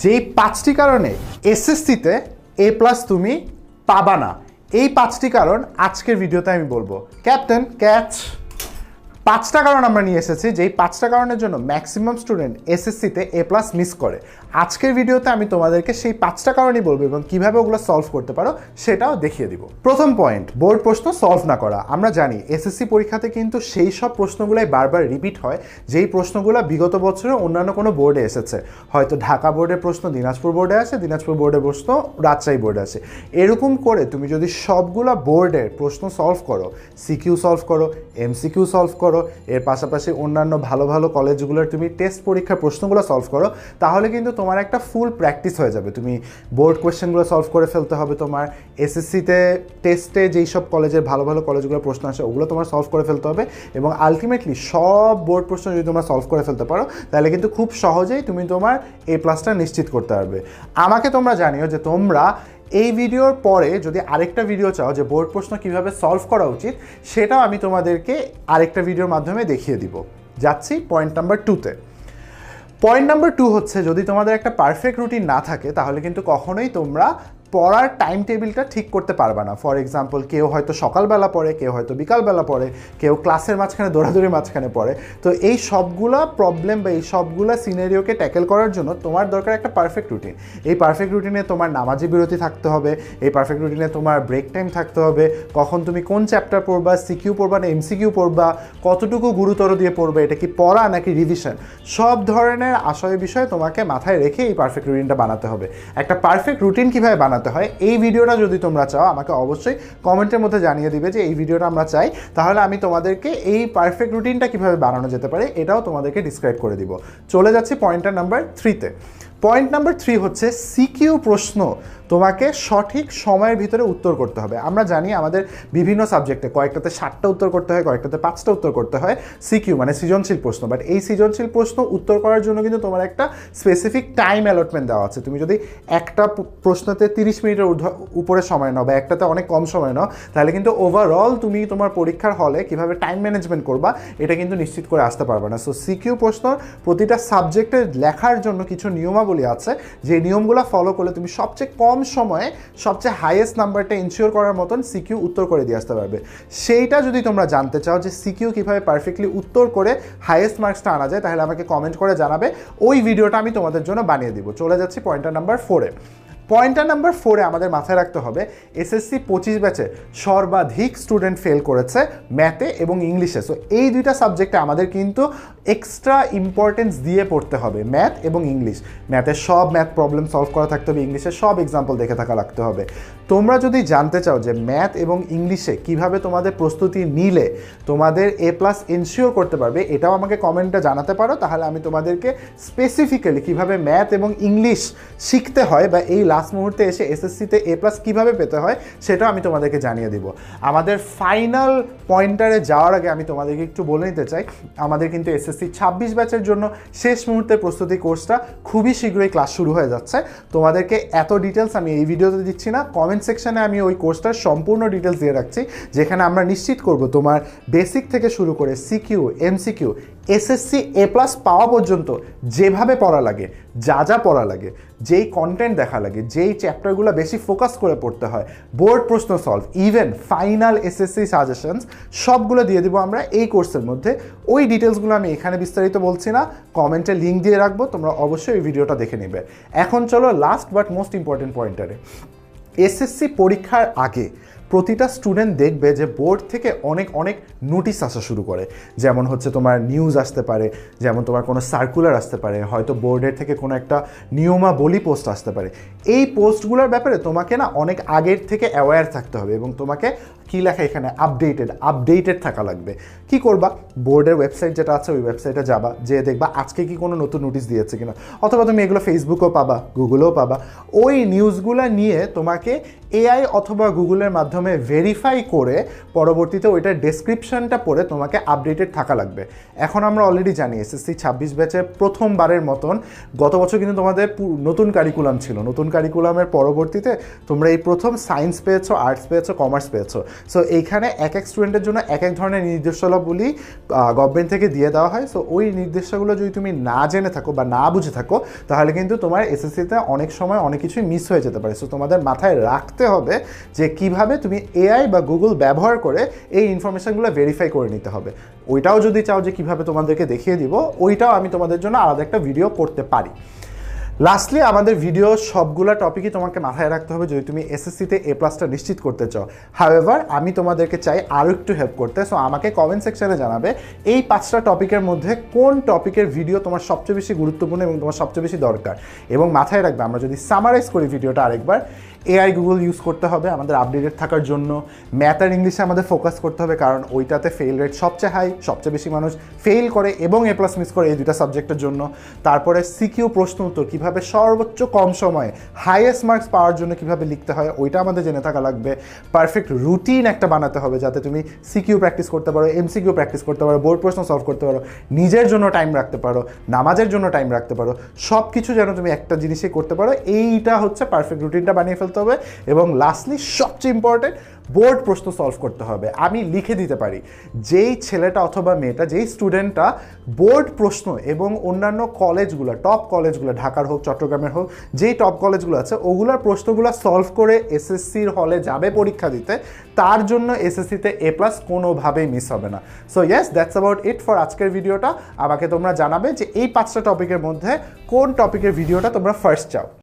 যেই পাঁচটি কারণে এসএসসিতে এ প্লাস তুমি পাবা না। এই পাঁচটি কারণ আজকের ভিডিওতে আমি বলব। Captain, catch! পাঁচটা কারণ আমরা নিয়ে এসেছি, যেই পাঁচটা কারণের জন্য ম্যাক্সিমাম স্টুডেন্ট এসএসসিতে এ প্লাস মিস করে। আজকের ভিডিওতে আমি তোমাদেরকে সেই পাঁচটা কারণই বলব এবং কীভাবে ওগুলো সলভ করতে পারো সেটাও দেখিয়ে দিব। প্রথম পয়েন্ট বোর্ড প্রশ্ন সলভ না করা। আমরা জানি এসএসসি পরীক্ষাতে কিন্তু সেই সব প্রশ্নগুলাই বারবার রিপিট হয়, যেই প্রশ্নগুলো বিগত বছরে অন্যান্য কোনো বোর্ডে এসেছে। হয়তো ঢাকা বোর্ডের প্রশ্ন, দিনাজপুর বোর্ডে আসে দিনাজপুর বোর্ডের প্রশ্ন, রাজশাহী বোর্ডে আসে এরকম করে তুমি যদি সবগুলো বোর্ডের প্রশ্ন সলভ করো সিকিউ সলভ করো এমসিকিউ সলভ করো এর পাশাপাশি অন্যান্য ভালো ভালো কলেজগুলোর তুমি টেস্ট পরীক্ষার প্রশ্নগুলো সলভ করো, তাহলে কিন্তু তোমার একটা ফুল প্র্যাকটিস হয়ে যাবে। তুমি বোর্ড কোয়েশ্চেনগুলো সলভ করে ফেলতে হবে, তোমার এসএসসিতে টেস্টে যেই সব কলেজের ভালো ভালো কলেজগুলোর প্রশ্ন আসে, ওগুলো তোমার সলভ করে ফেলতে হবে এবং আলটিমেটলি সব বোর্ড প্রশ্ন যদি তোমরা সলভ করে ফেলতে পারো, তাহলে কিন্তু খুব সহজেই তুমি তোমার এ প্লাসটা নিশ্চিত করতে পারবে। আমাকে তোমরা জানিও যে তোমরা এই ভিডিওর পরে যদি আরেকটা ভিডিও চাও যে বোর্ড প্রশ্ন কীভাবে সলভ করা উচিত, সেটাও আমি তোমাদেরকে আরেকটা ভিডিওর মাধ্যমে দেখিয়ে দিব। যাচ্ছি পয়েন্ট নাম্বার টুতে পয়েন্ট নাম্বার টু হচ্ছে, যদি তোমাদের একটা পারফেক্ট রুটিন না থাকে, তাহলে কিন্তু কখনোই তোমরা পড়ার টাইম টেবিলটা ঠিক করতে পারবে না। ফর এক্সাম্পল কেউ হয়তো সকালবেলা পড়ে, কেউ হয়তো বিকালবেলা পড়ে, কেউ ক্লাসের মাঝখানে দৌড়াদৌড়ি মাঝখানে পড়ে। তো এই সবগুলা প্রবলেম বা এই সবগুলা সিনারিওকে ট্যাকেল করার জন্য তোমার দরকার একটা পারফেক্ট রুটিন এই পারফেক্ট রুটিনে তোমার নামাজি বিরতি থাকতে হবে, এই পারফেক্ট রুটিনে তোমার ব্রেক টাইম থাকতে হবে, কখন তুমি কোন চ্যাপ্টার পড়বা সিকিউ পড়বা না এমসিকিউ পড়বা, কতটুকু গুরুতর দিয়ে পড়বে, এটা কি পড়া নাকি রিভিশন সব ধরনের আশয় বিষয় তোমাকে মাথায় রেখে এই পারফেক্ট রুটিনটা বানাতে হবে। একটা পারফেক্ট রুটিন কীভাবে বানাতে বানাতে হয়। এই ভিডিওটা যদি তোমরা চাও, আমাকে অবশ্যই কমেন্টের মধ্যে জানিয়ে দিবে যে এই ভিডিওটা আমরা চাই। তাহলে আমি তোমাদেরকে এই পারফেক্ট রুটিনটা কীভাবে বানানো যেতে পারে, এটাও তোমাদেরকে ডিসক্রাইব করে দিব। চলে যাচ্ছি পয়েন্টার নাম্বার থ্রিতে পয়েন্ট নাম্বার থ্রি হচ্ছে সিকিউ প্রশ্ন তোমাকে সঠিক সময়ের ভিতরে উত্তর করতে হবে। আমরা জানি আমাদের বিভিন্ন সাবজেক্টে কয়েকটাতে ষাটটা উত্তর করতে হয়, কয়েকটাতে পাঁচটা উত্তর করতে হয় সিকিউ মানে সৃজনশীল প্রশ্ন। বাট এই সৃজনশীল প্রশ্ন উত্তর করার জন্য কিন্তু তোমার একটা স্পেসিফিক টাইম অ্যালটমেন্ট দেওয়া আছে। তুমি যদি একটা প্রশ্নতে তিরিশ মিনিটের উপরে সময় নাও বা একটাতে অনেক কম সময় নাও, তাহলে কিন্তু ওভারঅল তুমি তোমার পরীক্ষার হলে কীভাবে টাইম ম্যানেজমেন্ট করবা, এটা কিন্তু নিশ্চিত করে আসতে পারবে না। সো সিকিউ প্রশ্ন প্রতিটা সাবজেক্টে লেখার জন্য কিছু নিয়মাবলী আছে, যে নিয়মগুলো ফলো করলে তুমি সবচেয়ে কম সময়ে সবচেয়ে হাইয়েস্ট নাম্বারটা ইনশিওর করার মতন সিকিউ উত্তর করে দিয়ে আসতে পারবে। সেইটা যদি তোমরা জানতে চাও যে সিকিউ কীভাবে পারফেক্টলি উত্তর করে হাইয়েস্ট মার্কসটা আনা যায়, তাহলে আমাকে কমেন্ট করে জানাবে। ওই ভিডিওটা আমি তোমাদের জন্য বানিয়ে দিব। চলে যাচ্ছি পয়েন্টার নাম্বার ফোরে পয়েন্টার নাম্বার ফোরে আমাদের মাথায় রাখতে হবে এসএসসি পঁচিশ ব্যাচে সর্বাধিক স্টুডেন্ট ফেল করেছে ম্যাথে এবং ইংলিশে সো এই দুইটা সাবজেক্টে আমাদের কিন্তু এক্সট্রা ইম্পর্টেন্স দিয়ে পড়তে হবে ম্যাথ এবং ইংলিশ ম্যাথের সব ম্যাথ প্রবলেম সলভ করা থাকতে হবে ইংলিশে সব এক্সাম্পল দেখে থাকা রাখতে হবে। তোমরা যদি জানতে চাও যে ম্যাথ এবং ইংলিশে কীভাবে তোমাদের প্রস্তুতি নিলে, তোমাদের এ প্লাস এনশিওর করতে পারবে, এটাও আমাকে কমেন্টে জানাতে পারো, তাহলে আমি তোমাদেরকে স্পেসিফিক্যালি কীভাবে ম্যাথ এবং ইংলিশ শিখতে হয় বা এই লাস্ট মুহূর্তে এসে এসএসসিতে এ প্লাস কীভাবে পেতে হয়, সেটাও আমি তোমাদেরকে জানিয়ে দিব। আমাদের ফাইনাল পয়েন্টারে যাওয়ার আগে আমি তোমাদেরকে একটু বলে নিতে চাই, আমাদের কিন্তু এসএসসি ছাব্বিশ ব্যাচের জন্য শেষ মুহূর্তের প্রস্তুতি কোর্সটা খুবই শীঘ্রই ক্লাস শুরু হয়ে যাচ্ছে। তোমাদেরকে এত ডিটেলস আমি এই ভিডিওতে দিচ্ছি না কমেন্ট সেকশনে আমি ওই কোর্সটার সম্পূর্ণ ডিটেলস দিয়ে রাখছি, যেখানে আমরা নিশ্চিত করব তোমার বেসিক থেকে শুরু করে CQ MCQ SSC A plus পাওয়া পর্যন্ত যেভাবে পড়া লাগে, যা যা পড়া লাগে, যেই কন্টেন্ট দেখা লাগে, যেই চ্যাপ্টারগুলো বেশি ফোকাস করে পড়তে হয় বোর্ড প্রশ্ন solve even final SSC suggestions সবগুলো দিয়ে দিব আমরা এই কোর্সের মধ্যে। ওই ডিটেলসগুলো আমি এখানে বিস্তারিত বলছি না কমেন্টে লিঙ্ক দিয়ে রাখব, তোমরা অবশ্যই এই ভিডিওটা দেখে নেবে। এখন চলো লাস্ট বাট মোস্ট ইম্পর্টেন্ট পয়েন্টারে এসএসসি পরীক্ষার আগে প্রতিটা স্টুডেন্ট দেখবে যে বোর্ড থেকে অনেক অনেক নোটিস আসা শুরু করে। যেমন হচ্ছে তোমার নিউজ আসতে পারে, যেমন তোমার কোনো সার্কুলার আসতে পারে, হয়তো বোর্ডের থেকে কোনো একটা নিয়মাবলী পোস্ট আসতে পারে। এই পোস্টগুলোর ব্যাপারে তোমাকে না অনেক আগের থেকে অ্যাওয়্যার থাকতে হবে এবং তোমাকে কী লেখা এখানে? আপডেটেড আপডেটেড থাকা লাগবে। কি করবা? বোর্ডের ওয়েবসাইট যেটা আছে, ওই ওয়েবসাইটে যাবা যে দেখবা আজকে কি কোনো নতুন নোটিশ দিয়েছে কিনা। অথবা তুমি এগুলো ফেসবুকেও পাবা গুগলেও পাবা। ওই নিউজগুলো নিয়ে তোমাকে এআই অথবা গুগলের মাধ্যমে ভেরিফাই করে পরবর্তীতে ওইটার ডেসক্রিপশনটা পড়ে তোমাকে আপডেটেড থাকা লাগবে। এখন আমরা অলরেডি জানি এসএসসি ছাব্বিশ ব্যাচের প্রথমবারের মতন গত বছর কিন্তু তোমাদের নতুন কারিকুলাম ছিল। নতুন কারিকুলামের পরবর্তীতে তোমরা এই প্রথম সায়েন্স পেয়েছ আর্টস পেয়েছ কমার্স পেয়েছ। সো এইখানে এক এক স্টুডেন্টের জন্য এক এক ধরনের নির্দেশাবলী গভর্নমেন্ট থেকে দিয়ে দেওয়া হয়। সো ওই নির্দেশাগুলো যদি তুমি না জেনে থাকো বা না বুঝে থাকো, তাহলে কিন্তু তোমার এসএসসিতে অনেক সময় অনেক কিছুই মিস হয়ে যেতে পারে। সো তোমাদের মাথায় রাখতে হবে যে কীভাবে তুমি এআই বা গুগল ব্যবহার করে এই ইনফরমেশনগুলো ভেরিফাই করে নিতে হবে। ওইটাও যদি চাও যে কীভাবে তোমাদেরকে দেখিয়ে দিব, ওইটাও আমি তোমাদের জন্য আলাদা একটা ভিডিও করতে পারি। লাস্টলি আমাদের ভিডিও সবগুলা টপিকই তোমাকে মাথায় রাখতে হবে যদি তুমি এসএসসিতে এ প্লাসটা নিশ্চিত করতে চাও। হাওয়েভার আমি তোমাদেরকে চাই আরও একটু হেল্প করতে। সো আমাকে কমেন্ট সেকশনে জানাবে এই পাঁচটা টপিকের মধ্যে কোন টপিকের ভিডিও তোমার সবচেয়ে বেশি গুরুত্বপূর্ণ এবং তোমার সবচেয়ে বেশি দরকার। এবং মাথায় রাখবে, আমরা যদি সামারাইজ করি ভিডিওটা আরেকবার এআই গুগল ইউজ করতে হবে আমাদের আপডেটেড থাকার জন্য। ম্যাথ আর ইংলিশে আমাদের ফোকাস করতে হবে কারণ ওইটাতে ফেল রেট সবচেয়ে হাই সবচেয়ে বেশি মানুষ ফেল করে এবং এ প্লাস মিস করে এই দুটা সাবজেক্টের জন্য। তারপরে সিকিউ প্রশ্ন উত্তর কীভাবে সর্বোচ্চ কম সময়ে হাইয়েস্ট মার্কস পাওয়ার জন্য কীভাবে লিখতে হয়, ওইটা আমাদের জেনে থাকা লাগবে। পারফেক্ট রুটিন একটা বানাতে হবে যাতে তুমি সিকিউ প্র্যাকটিস করতে পারো এমসিকিউ প্র্যাকটিস করতে পারো বোর্ড প্রশ্ন সলভ করতে পারো, নিজের জন্য টাইম রাখতে পারো, নামাজের জন্য টাইম রাখতে পারো সব কিছু যেন তুমি একটা জিনিসই করতে পারো। এইটা হচ্ছে পারফেক্ট রুটিনটা বানিয়ে ফেলতে হবে এবং লাস্টলি সবচেয়ে ইম্পর্টেন্ট বোর্ড প্রশ্ন সলভ করতে হবে। আমি লিখে দিতে পারি। যেই ছেলেটা অথবা মেয়েটা, যেই স্টুডেন্টটা বোর্ড প্রশ্ন এবং অন্যান্য কলেজগুলো টপ কলেজগুলো, ঢাকার হোক, চট্টগ্রামের হোক, যেই টপ কলেজগুলো আছে, ওগুলোর প্রশ্নগুলো সলভ করে এসএসসির হলে যাবে পরীক্ষা দিতে। তার জন্য এসএসসিতে এ প্লাস কোনোভাবেই মিস হবে না। So yes that's about it for আজকের ভিডিওটা আমাকে তোমরা জানাবে যে এই পাঁচটা টপিকের মধ্যে কোন টপিকের ভিডিওটা তোমরা ফার্স্ট চাও।